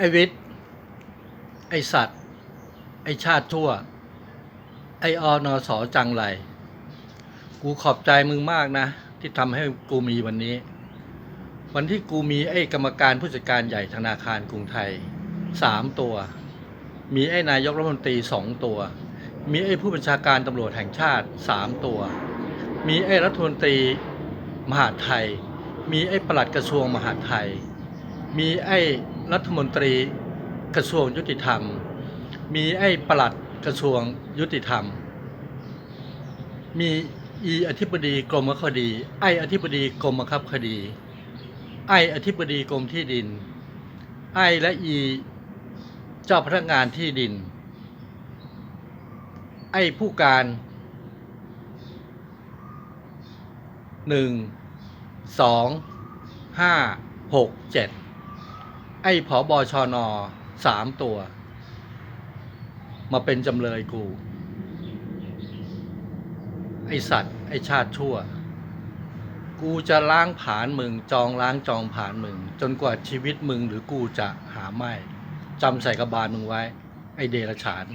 ไอวิทย์ ไอสัตว์ ไอชาติทั่ว ไออนอสอจังไร กูขอบใจมึงมากนะ ที่ทำให้กูมีวันนี้ วันที่กูมีไอ้กรรมการผู้จัดการใหญ่ธนาคารกรุงไทยสามตัว มีไอ้นายกรัฐมนตรีสองตัว มีไอ้ผู้บัญชาการตำรวจแห่งชาติสามตัว มีไอ้รัฐมนตรีมหาไทย มีไอ้ปลัดกระทรวงมหาไทย มีไอ้ รัฐมนตรีกระทรวงยุติธรรม มีไอ้ปลัดกระทรวงยุติธรรม มีอีอธิบดีกรมคดี ไออธิบดีกรมบังคับคดี ไออธิบดีกรมที่ดิน ไอและอีเจ้าพนักงานที่ดิน ไอผู้การหนึ่งสองห้าหกเจ็ด ไอ้ผอบอชอนอสามตัว มาเป็นจำเลยกู ไอสัตว์ ไอชาติชั่ว กูจะล้างผานมึง จองล้างจองผานมึง จนกว่าชีวิตมึงหรือกูจะหาไม่จำใส่กระบาลมึงไว้ ไอเดรฉาน